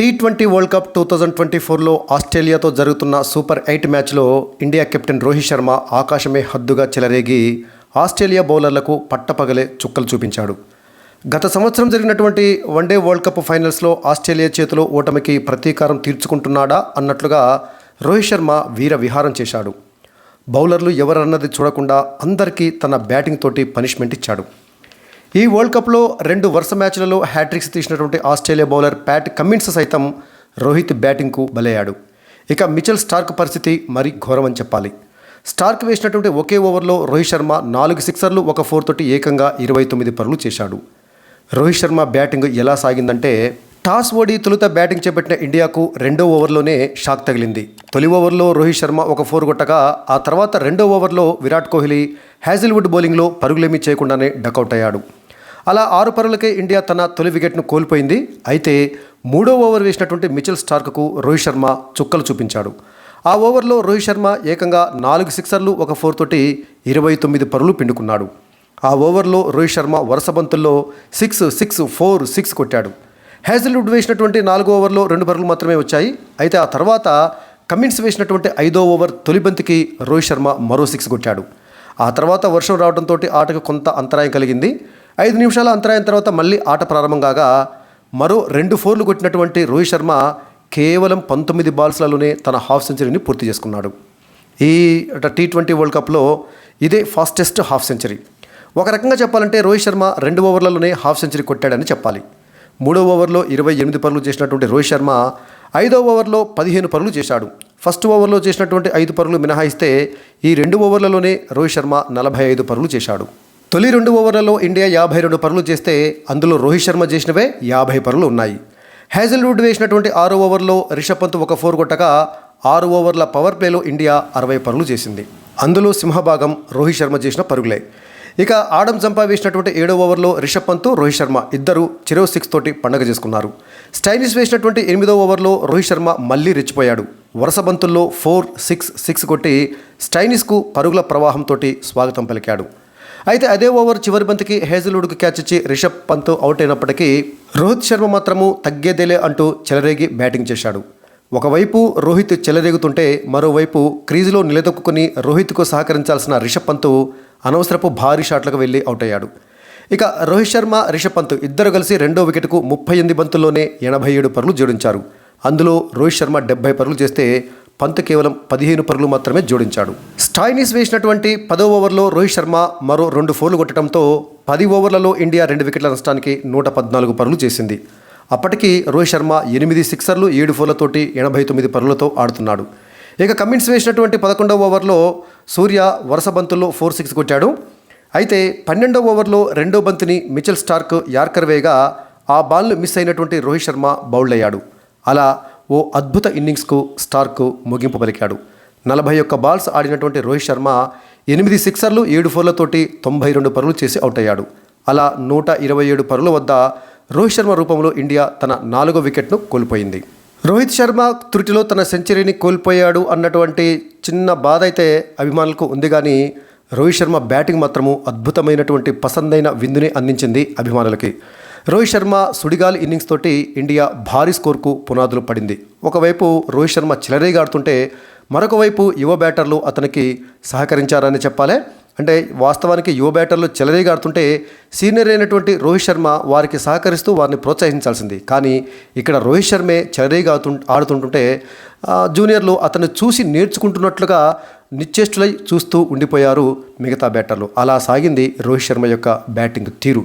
T twenty world cup two thousand twenty ఫోర్లో ఆస్ట్రేలియాతో జరుగుతున్న సూపర్ ఎయిట్ మ్యాచ్లో ఇండియా కెప్టెన్ రోహిత్ శర్మ ఆకాశమే హద్దుగా చెలరేగి ఆస్ట్రేలియా బౌలర్లకు పట్టపగలే చుక్కలు చూపించాడు. గత సంవత్సరం జరిగినటువంటి వన్డే వరల్డ్ కప్ ఫైనల్స్లో ఆస్ట్రేలియా చేతిలో ఓటమికి ప్రతీకారం తీర్చుకుంటున్నాడా అన్నట్లుగా రోహిత్ శర్మ వీర విహారం చేశాడు. బౌలర్లు ఎవరన్నది చూడకుండా అందరికీ తన బ్యాటింగ్ తోటి పనిష్మెంట్ ఇచ్చాడు. ఈ వరల్డ్ కప్లో రెండు వరుస మ్యాచ్లలో హ్యాట్రిక్స్ తీసినటువంటి ఆస్ట్రేలియా బౌలర్ ప్యాట్ కమిన్స్ సైతం రోహిత్ బ్యాటింగ్కు బలయ్యాడు. ఇక మిచెల్ స్టార్క్ పరిస్థితి మరీ ఘోరమని చెప్పాలి. స్టార్క్ వేసినటువంటి ఒకే ఓవర్లో రోహిత్ శర్మ నాలుగు సిక్సర్లు ఒక ఫోర్ తోటి ఏకంగా ఇరవై తొమ్మిది పరుగులు చేశాడు. రోహిత్ శర్మ బ్యాటింగ్ ఎలా సాగిందంటే టాస్ ఓడి తొలుత బ్యాటింగ్ చేపట్టిన ఇండియాకు రెండో ఓవర్లోనే షాక్ తగిలింది. తొలి ఓవర్లో రోహిత్ శర్మ ఒక ఫోర్ కొట్టగా ఆ తర్వాత రెండో ఓవర్లో విరాట్ కోహ్లీ హ్యాజిల్వుడ్ బౌలింగ్లో పరుగులేమీ చేయకుండానే డకౌట్ అయ్యాడు. అలా ఆరు పరులకే ఇండియా తన తొలి వికెట్ను కోల్పోయింది. అయితే మూడో ఓవర్ వేసినటువంటి మిచెల్ స్టార్క్కు రోహిత్ శర్మ చుక్కలు చూపించాడు. ఆ ఓవర్లో రోహిత్ శర్మ ఏకంగా నాలుగు సిక్సర్లు ఒక ఫోర్ తోటి ఇరవై తొమ్మిది పరులు పిండుకున్నాడు. ఆ ఓవర్లో రోహిత్ శర్మ వరుస బంతుల్లో సిక్స్ సిక్స్ ఫోర్ సిక్స్ కొట్టాడు. హ్యాజిల్వుడ్ వేసినటువంటి నాలుగో ఓవర్లో రెండు పరుగులు మాత్రమే వచ్చాయి. అయితే ఆ తర్వాత కమిన్స్ వేసినటువంటి ఐదో ఓవర్ తొలి బంతికి రోహిత్ శర్మ మరో సిక్స్ కొట్టాడు. ఆ తర్వాత వర్షం రావడంతో ఆటకు కొంత అంతరాయం కలిగింది. ఐదు నిమిషాల అంతరాయం తర్వాత మళ్ళీ ఆట ప్రారంభం కాగా మరో రెండు ఫోర్లు కొట్టినటువంటి రోహిత్ శర్మ కేవలం పంతొమ్మిది బాల్స్లలోనే తన హాఫ్ సెంచరీని పూర్తి చేసుకున్నాడు. ఈ టీ ట్వంటీ వరల్డ్ కప్లో ఇదే ఫాస్టెస్ట్ హాఫ్ సెంచరీ. ఒక రకంగా చెప్పాలంటే రోహిత్ శర్మ రెండు ఓవర్లలోనే హాఫ్ సెంచరీ కొట్టాడని చెప్పాలి. మూడో ఓవర్లో ఇరవై ఎనిమిది పరుగులు చేసినటువంటి రోహిత్ శర్మ ఐదో ఓవర్లో పదిహేను పరుగులు చేశాడు. ఫస్ట్ ఓవర్లో చేసినటువంటి ఐదు పరుగులు మినహాయిస్తే ఈ రెండు ఓవర్లలోనే రోహిత్ శర్మ నలభై ఐదు పరుగులు చేశాడు. తొలి రెండు ఓవర్లలో ఇండియా యాభై రెండు పరులు చేస్తే అందులో రోహిత్ శర్మ చేసినవే యాభై పరుగులు ఉన్నాయి. హ్యాజిల్వుడ్ వేసినటువంటి ఆరు ఓవర్లో రిషబ్ పంత్ ఒక ఫోర్ కొట్టగా ఆరు ఓవర్ల పవర్ ప్లేలో ఇండియా అరవై పరులు చేసింది. అందులో సింహభాగం రోహిత్ శర్మ చేసిన పరుగులే. ఇక ఆడం జంపా వేసినటువంటి ఏడో ఓవర్లో రిషబ్ పంత్ రోహిత్ శర్మ ఇద్దరు చిరో సిక్స్ తోటి పండగ చేసుకున్నారు. స్టైలిష్ వేసినటువంటి ఎనిమిదో ఓవర్లో రోహిత్ శర్మ మళ్ళీ రెచ్చిపోయాడు. వరుస బంతుల్లో ఫోర్ సిక్స్ సిక్స్ కొట్టి స్టైనిస్కు పరుగుల ప్రవాహంతో స్వాగతం పలికాడు. అయితే అదే ఓవర్ చివరి బంతికి హేజల్వుడ్కు క్యాచ్ ఇచ్చి రిషబ్ పంత్ అవుట్ అయినప్పటికీ రోహిత్ శర్మ మాత్రము తగ్గేదేలే అంటూ చెలరేగి బ్యాటింగ్ చేశాడు. ఒకవైపు రోహిత్ చెలరేగుతుంటే మరోవైపు క్రీజులో నిలదొక్కుని రోహిత్కు సహకరించాల్సిన రిషబ్ పంత్ అనవసరపు భారీ షాట్లకు వెళ్ళి అవుట్ అయ్యాడు. ఇక రోహిత్ శర్మ రిషబ్ పంత్ ఇద్దరు కలిసి రెండో వికెట్కు ముప్పై ఎనిమిది బంతుల్లోనే ఎనభై ఏడు పరులు జోడించారు. అందులో రోహిత్ శర్మ డెబ్బై పరులు చేస్తే పంత్ కేవలం పదిహేను పరుగులు మాత్రమే జోడించాడు. స్టాయినిస్ వేసినటువంటి పదో ఓవర్లో రోహిత్ శర్మ మరో రెండు ఫోర్లు కొట్టడంతో పది ఓవర్లలో ఇండియా రెండు వికెట్ల నష్టానికి నూట పద్నాలుగు పరుగులు చేసింది. అప్పటికి రోహిత్ శర్మ ఎనిమిది సిక్సర్లు ఏడు ఫోర్లతోటి ఎనభై తొమ్మిది పరులతో ఆడుతున్నాడు. ఇక కమిన్స్ వేసినటువంటి పదకొండవ ఓవర్లో సూర్య వరుస బంతుల్లో ఫోర్ సిక్స్ కొట్టాడు. అయితే పన్నెండవ ఓవర్లో రెండో బంతిని మిచెల్ స్టార్క్ యార్కర్ వేగా ఆ బాల్ను మిస్ అయినటువంటి రోహిత్ శర్మ బౌల్డ్ అయ్యాడు. అలా ఓ అద్భుత ఇన్నింగ్స్కు స్టార్కు ముగింపు పలికాడు. నలభై ఒక్క బాల్స్ ఆడినటువంటి రోహిత్ శర్మ ఎనిమిది సిక్సర్లు ఏడు ఫోర్లతోటి తొంభై రెండు పరులు చేసి అవుట్ అయ్యాడు అలా నూట ఇరవై ఏడు పరుల వద్ద రోహిత్ శర్మ రూపంలో ఇండియా తన నాలుగో వికెట్ను కోల్పోయింది. రోహిత్ శర్మ త్రుటిలో తన సెంచరీని కోల్పోయాడు అన్నటువంటి చిన్న బాధ అయితే అభిమానులకు ఉంది కానీ రోహిత్ శర్మ బ్యాటింగ్ మాత్రము అద్భుతమైనటువంటి పసందైన విందుని అందించింది అభిమానులకి. రోహిత్ శర్మ సుడిగాలి ఇన్నింగ్స్ తోటి ఇండియా భారీ స్కోర్కు పునాదులు పడింది. ఒకవైపు రోహిత్ శర్మ చిలరీగా ఆడుతుంటే మరొక వైపు యువ బ్యాటర్లు అతనికి సహకరించారని చెప్పాలి. అంటే వాస్తవానికి యువ బ్యాటర్లు చెలరేగా ఆడుతుంటే సీనియర్ అయినటువంటి రోహిత్ శర్మ వారికి సహకరిస్తూ వారిని ప్రోత్సహించాల్సింది. కానీ ఇక్కడ రోహిత్ శర్మే చెలరేగా ఆడుతుంటుంటే జూనియర్లు అతను చూసి నేర్చుకుంటున్నట్లుగా నిశ్చేష్టులై చూస్తూ ఉండిపోయారు మిగతా బ్యాటర్లు. అలా సాగింది రోహిత్ శర్మ యొక్క బ్యాటింగ్ తీరు.